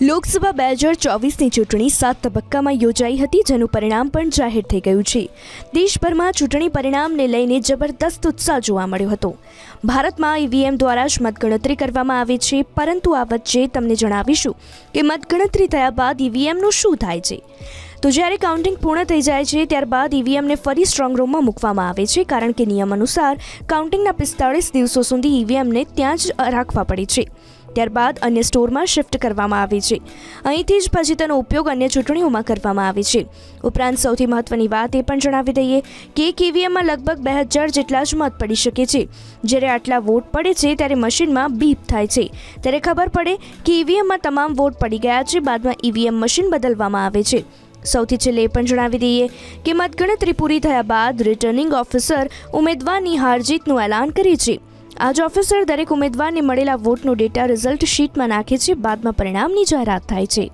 લોકસભા બે હજાર ચોવીસની ચૂંટણી સાત તબક્કામાં યોજાઈ હતી, જેનું પરિણામ પણ જાહેર થઈ ગયું છે. દેશભરમાં ચૂંટણી પરિણામને લઈને જબરદસ્ત ઉત્સાહ જોવા મળ્યો હતો. ભારતમાં ઈવીએમ દ્વારા જ મતગણતરી કરવામાં આવે છે, પરંતુ આ વચ્ચે તમને જણાવીશું કે મતગણતરી થયા બાદ ઈવીએમનું શું થાય છે. તો જ્યારે કાઉન્ટિંગ પૂર્ણ થઈ જાય છે, ત્યારબાદ ઈવીએમને ફરી સ્ટ્રોંગ રૂમમાં મૂકવામાં આવે છે, કારણ કે નિયમ અનુસાર કાઉન્ટિંગના પિસ્તાળીસ દિવસો સુધી ઈવીએમને ત્યાં જ રાખવા પડે છે. ત્યારબાદ અન્ય સ્ટોરમાં શિફ્ટ કરવામાં આવે છે. અહીંથી જ પછી તેનો ઉપયોગ અન્ય ચૂંટણીઓમાં કરવામાં આવે છે. ઉપરાંત સૌથી મહત્વની વાત એ પણ જણાવી દઈએ કે એક ઈવીએમમાં લગભગ બે હજાર જેટલા જ મત પડી શકે છે. જ્યારે આટલા વોટ પડે છે ત્યારે મશીનમાં બીપ થાય છે. ત્યારે ખબર પડે કે ઈવીએમમાં તમામ વોટ પડી ગયા છે, બાદમાં ઈવીએમ મશીન બદલવામાં આવે છે. સૌથી છેલ્લે પણ જણાવી દઈએ કે મતગણતરી પૂરી થયા બાદ રિટર્નિંગ ઓફિસર ઉમેદવારની હાર જીતનું એલાન કરે છે. આ જ ઓફિસર દરેક ઉમેદવારને મળેલા વોટનો ડેટા રિઝલ્ટ શીટમાં નાખે છે. બાદમાં પરિણામની જાહેરાત થાય છે.